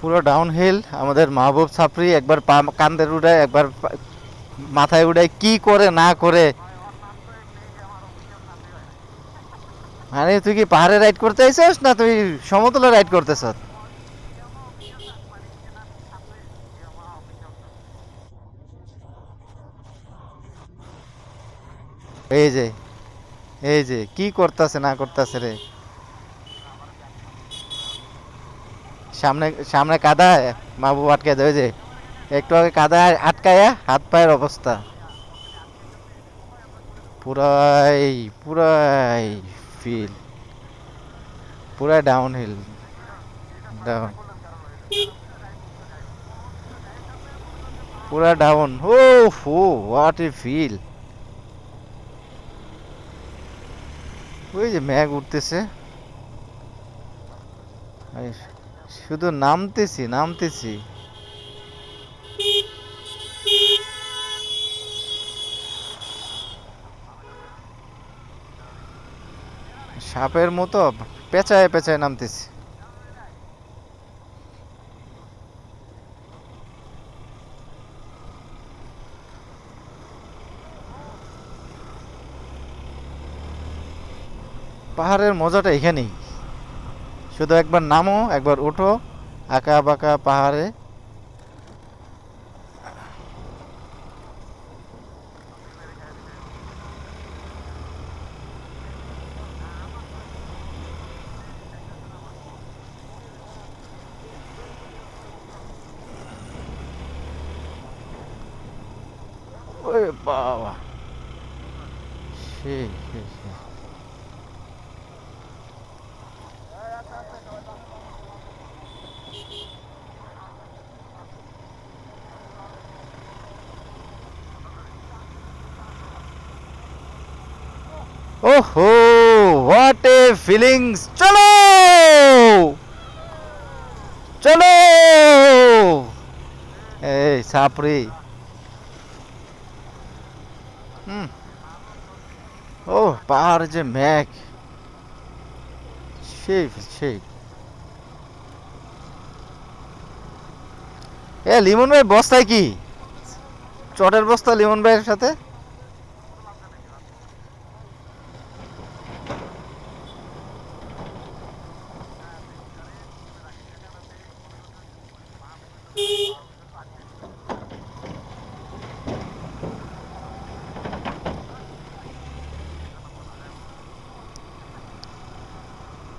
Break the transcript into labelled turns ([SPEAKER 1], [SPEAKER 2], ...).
[SPEAKER 1] পুরো down hill আমাদের মাহবুব ছাপরি একবার পা কান্দের উড়ায়, একবার মাথায় উড়ায়, কি করে না করে। মানে তুই কি পাহাড়ে রাইড করতে আইছস না তুই সমতলে রাইড করতেছ? এই যে এই যে, কি করতেছে, না করতেছে রে? সামনে সামনে কাদা, মাহবুব আটকে দেবে যে একটু আগে কাদা আটকায়া হাত পায়ের অবস্থা। পুরাই পুরাই ফিল পুরা ডাউন হিল ডাউন পুরা ডাউন ও হো হোয়াট এ ফিল ওই যে ম্যাগ উঠতেছে। শুধু নামতেছি নামতেছি। সাপের মতো পেঁচায় পেঁচায় নামতেছি। পাহাড়ের মজাটা এখানেই। শুধু একবার নামো একবার ওঠো আঁকা বাঁকা পাহাড়ে। বাবা। সেই সেই সেই ওহো হোয়াট এ ফিলিংস চলো! চলো! এই সাপরি ও, পাহাড় যে ম্যাক সেই সেই এ, লিমন ভাই, বস্তায় কি? চটের বস্তা লিমন ভাইয়ের সাথে?